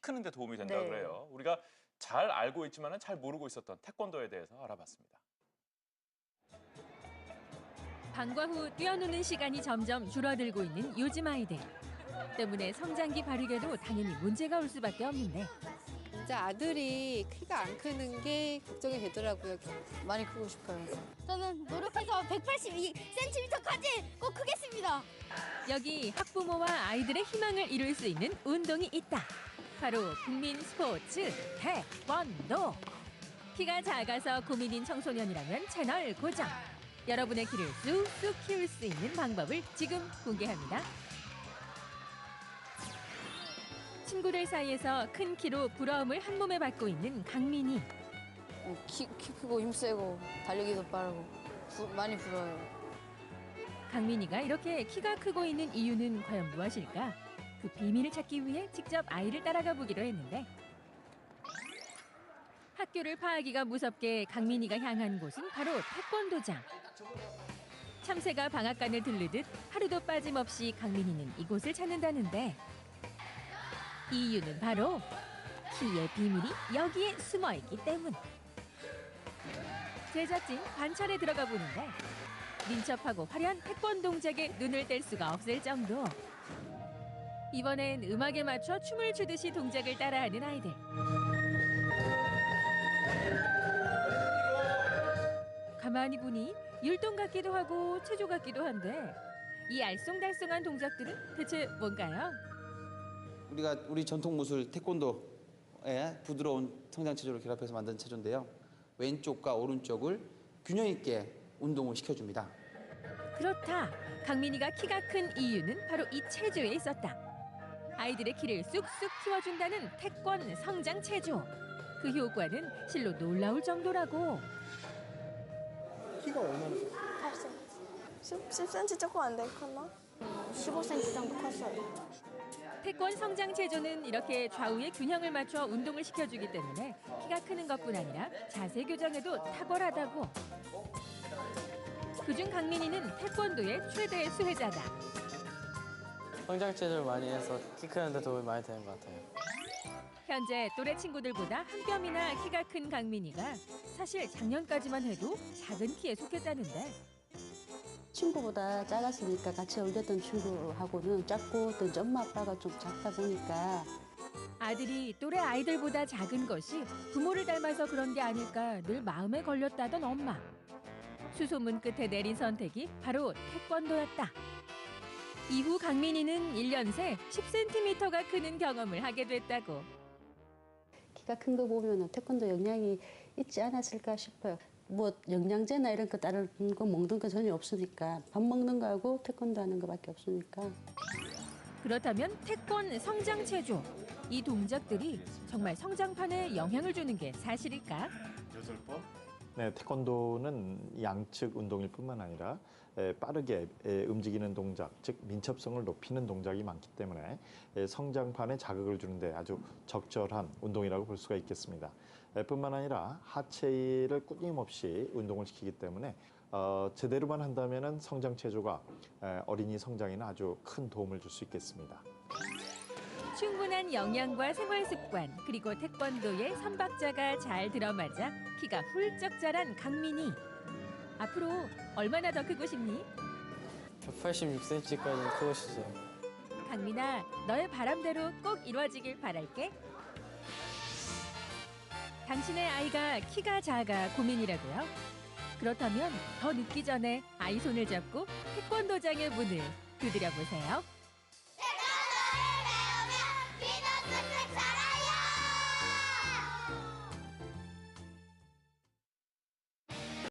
크는 데 도움이 된다 네. 그래요. 우리가 잘 알고 있지만은 잘 모르고 있었던 태권도에 대해서 알아봤습니다. 방과 후 뛰어노는 시간이 점점 줄어들고 있는 요즘 아이들. 때문에 성장기 발육에도 당연히 문제가 올 수밖에 없는데 진짜 아들이 키가 안 크는 게 걱정이 되더라고요. 많이 크고 싶어요. 저는 노력해서 182cm까지 꼭 크겠습니다. 여기 학부모와 아이들의 희망을 이룰 수 있는 운동이 있다. 바로 국민 스포츠 태권도. 키가 작아서 고민인 청소년이라면 채널 고정. 여러분의 키를 쑥쑥 키울 수 있는 방법을 지금 공개합니다. 친구들 사이에서 큰 키로 부러움을 한 몸에 받고 있는 강민이. 키, 키 크고 힘세고 달리기도 빠르고 부- 많이 부러워요. 강민이가 이렇게 키가 크고 있는 이유는 과연 무엇일까? 그 비밀을 찾기 위해 직접 아이를 따라가 보기로 했는데 학교를 파하기가 무섭게 강민이가 향한 곳은 바로 태권도장. 참새가 방앗간을 들르듯 하루도 빠짐없이 강민이는 이곳을 찾는다는데 이유는 바로 키의 비밀이 여기에 숨어 있기 때문. 제작진 관찰에 들어가 보는데 민첩하고 화려한 태권 동작에 눈을 뗄 수가 없을 정도. 이번엔 음악에 맞춰 춤을 추듯이 동작을 따라하는 아이들. 가만히 보니 율동 같기도 하고 체조 같기도 한데 이 알쏭달쏭한 동작들은 대체 뭔가요? 우리가 우리 전통 무술 태권도에 부드러운 성장 체조를 결합해서 만든 체조인데요. 왼쪽과 오른쪽을 균형 있게 운동을 시켜줍니다. 그렇다. 강민이가 키가 큰 이유는 바로 이 체조에 있었다. 아이들의 키를 쑥쑥 키워준다는 태권 성장 체조. 그 효과는 실로 놀라울 정도라고. 10, 10cm 조금 안 될 컸나? 15cm 정도 컸어요. 태권 성장 체조는 이렇게 좌우의 균형을 맞춰 운동을 시켜주기 때문에 키가 크는 것뿐 아니라 자세 교정에도 탁월하다고. 그중 강민이는 태권도의 최대 수혜자다. 성장 체조를 많이 해서 키 크는 데 도움이 많이 되는 것 같아요. 현재 또래 친구들보다 한 뼘이나 키가 큰 강민이가 사실 작년까지만 해도 작은 키에 속했다는데 친구보다 작았으니까 같이 어울렸던 친구하고는 작고 또 엄마 아빠가 좀 작다 보니까 아들이 또래 아이들보다 작은 것이 부모를 닮아서 그런 게 아닐까 늘 마음에 걸렸다던 엄마. 수소문 끝에 내린 선택이 바로 태권도였다. 이후 강민이는 일년 새 10cm가 크는 경험을 하게 됐다고. 키가 큰 거 보면 태권도 영향이 있지 않았을까 싶어요. 뭐 영양제나 이런 거 다른 거 먹는 거 전혀 없으니까 밥 먹는 거하고 태권도 하는 거밖에 없으니까 그렇다면 태권 성장 체조. 이 동작들이 정말 성장판에 영향을 주는 게 사실일까? 네, 태권도는 양측 운동일 뿐만 아니라 에, 빠르게 에, 움직이는 동작, 즉 민첩성을 높이는 동작이 많기 때문에 에, 성장판에 자극을 주는데 아주 적절한 운동이라고 볼 수가 있겠습니다. 에, 뿐만 아니라 하체를 끊임없이 운동을 시키기 때문에 어, 제대로만 한다면 성장 체조가 에, 어린이 성장에는 아주 큰 도움을 줄 수 있겠습니다. 충분한 영양과 생활 습관 그리고 태권도의 삼박자가 잘 들어맞아 키가 훌쩍 자란 강민이 앞으로 얼마나 더 크고 싶니? 186cm까지는 크고 싶어요. 강민아 너의 바람대로 꼭 이루어지길 바랄게 당신의 아이가 키가 작아 고민이라고요? 그렇다면 더 늦기 전에 아이 손을 잡고 태권도장의 문을 두드려 보세요.